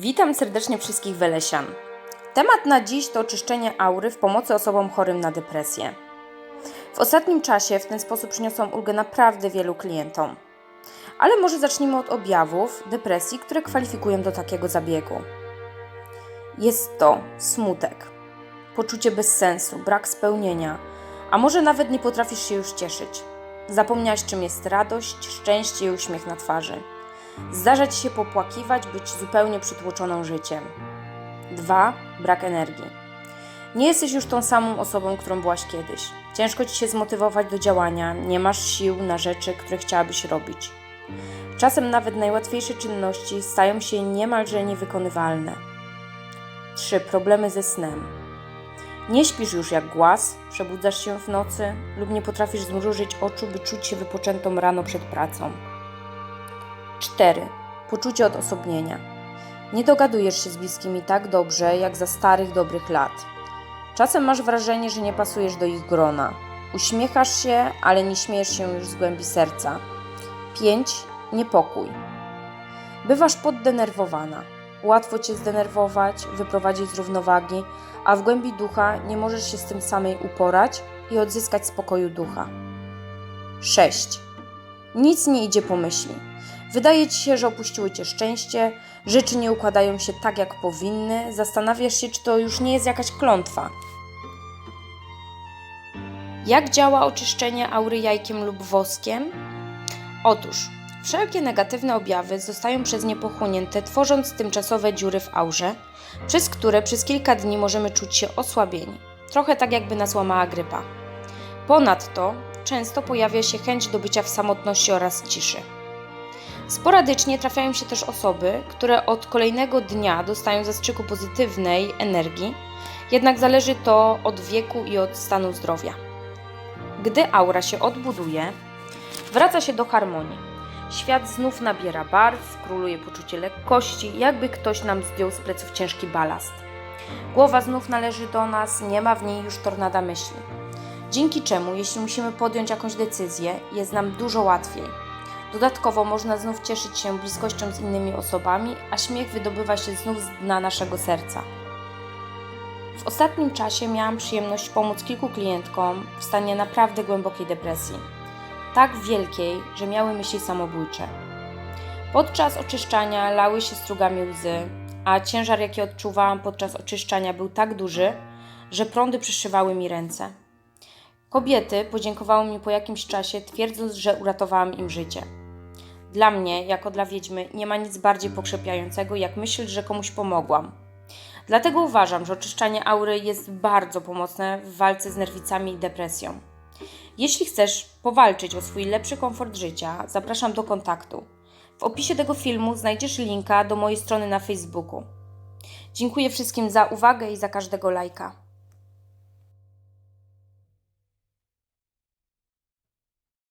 Witam serdecznie wszystkich Welesian. Temat na dziś to oczyszczenie aury w pomocy osobom chorym na depresję. W ostatnim czasie w ten sposób przyniosłam ulgę naprawdę wielu klientom. Ale może zacznijmy od objawów depresji, które kwalifikują do takiego zabiegu. Jest to smutek, poczucie bezsensu, brak spełnienia, a może nawet nie potrafisz się już cieszyć. Zapomniałaś, czym jest radość, szczęście i uśmiech na twarzy. Zdarza ci się popłakiwać, być zupełnie przytłoczoną życiem. 2. Brak energii. Nie jesteś już tą samą osobą, którą byłaś kiedyś. Ciężko ci się zmotywować do działania, nie masz sił na rzeczy, które chciałabyś robić. Czasem nawet najłatwiejsze czynności stają się niemalże niewykonywalne. 3. Problemy ze snem. Nie śpisz już jak głaz, przebudzasz się w nocy lub nie potrafisz zmrużyć oczu, by czuć się wypoczętą rano przed pracą. 4. Poczucie odosobnienia. Nie dogadujesz się z bliskimi tak dobrze jak za starych, dobrych lat. Czasem masz wrażenie, że nie pasujesz do ich grona. Uśmiechasz się, ale nie śmiejesz się już z głębi serca. 5. Niepokój. Bywasz poddenerwowana. Łatwo cię zdenerwować, wyprowadzić z równowagi, a w głębi ducha nie możesz się z tym samej uporać i odzyskać spokoju ducha. 6. Nic nie idzie po myśli. Wydaje ci się, że opuściły cię szczęście, rzeczy nie układają się tak, jak powinny, zastanawiasz się, czy to już nie jest jakaś klątwa. Jak działa oczyszczenie aury jajkiem lub woskiem? Otóż, wszelkie negatywne objawy zostają przez nie pochłonięte, tworząc tymczasowe dziury w aurze, przez które przez kilka dni możemy czuć się osłabieni, trochę tak jakby nas łamała grypa. Ponadto, często pojawia się chęć do bycia w samotności oraz ciszy. Sporadycznie trafiają się też osoby, które od kolejnego dnia dostają zastrzyku pozytywnej energii, jednak zależy to od wieku i od stanu zdrowia. Gdy aura się odbuduje, wraca się do harmonii. Świat znów nabiera barw, króluje poczucie lekkości, jakby ktoś nam zdjął z pleców ciężki balast. Głowa znów należy do nas, nie ma w niej już tornada myśli. Dzięki czemu, jeśli musimy podjąć jakąś decyzję, jest nam dużo łatwiej. Dodatkowo można znów cieszyć się bliskością z innymi osobami, a śmiech wydobywa się znów z dna naszego serca. W ostatnim czasie miałam przyjemność pomóc kilku klientkom w stanie naprawdę głębokiej depresji. Tak wielkiej, że miały myśli samobójcze. Podczas oczyszczania lały się strugami łzy, a ciężar, jaki odczuwałam podczas oczyszczania, był tak duży, że prądy przyszywały mi ręce. Kobiety podziękowały mi po jakimś czasie, twierdząc, że uratowałam im życie. Dla mnie, jako dla wiedźmy, nie ma nic bardziej pokrzepiającego, jak myśl, że komuś pomogłam. Dlatego uważam, że oczyszczanie aury jest bardzo pomocne w walce z nerwicami i depresją. Jeśli chcesz powalczyć o swój lepszy komfort życia, zapraszam do kontaktu. W opisie tego filmu znajdziesz linka do mojej strony na Facebooku. Dziękuję wszystkim za uwagę i za każdego lajka.